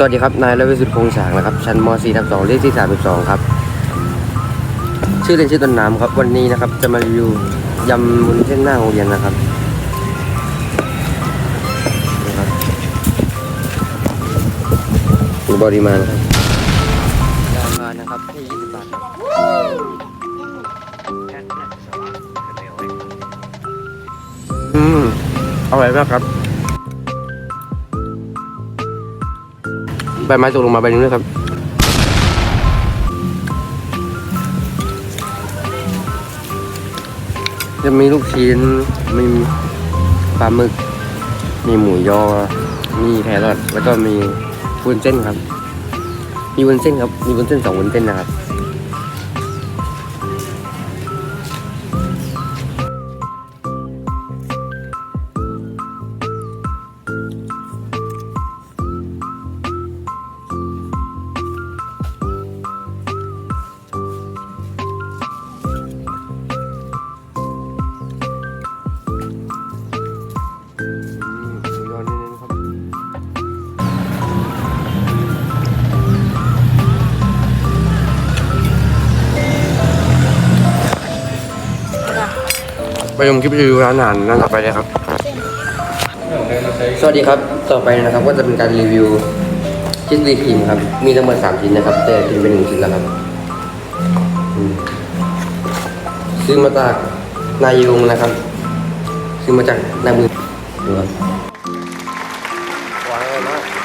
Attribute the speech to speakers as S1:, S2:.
S1: สวัสดีครับ นายรวิสุทธิ์พงษ์ฉางนะครับ ชั้นม .4 ทับ2เลขที่ 32 ครับ ชื่อเล่นชื่อต้นน้ำครับ วันนี้นะครับ จะมารีวิวยำมุนเส้นหน้าโรงเรียนนะครับนะครับดูปริมาณครับราคานะครับที่20บาทครับอืมอร่อยมากครับ ใบไม้ตกลงมาใบหนึงด้วยครับจะมีลูกชิ้น มีปลาหมึก มีหมูยอ มีแครอทแล้วก็มีวุ้นเส้นครับ มีวุ้นเส้นครับ มีวุ้นเส้นสองวุ้นเส้นนะครับ ไปชมคลิปรีวิวร้านอาหารร้านต่อไปเลยครับ สวัสดีครับ ต่อไปนะครับก็จะเป็นการรีวิวชิ้นรีครีมครับ มีทั้งหมดสามชิ้นนะครับ แต่ชิ้นเปหนึ่งชิ้นแล้วครับ ซื้อมาจากนายยงนะครับ ซื้อมาจากนายมือดูครับหวานอมาก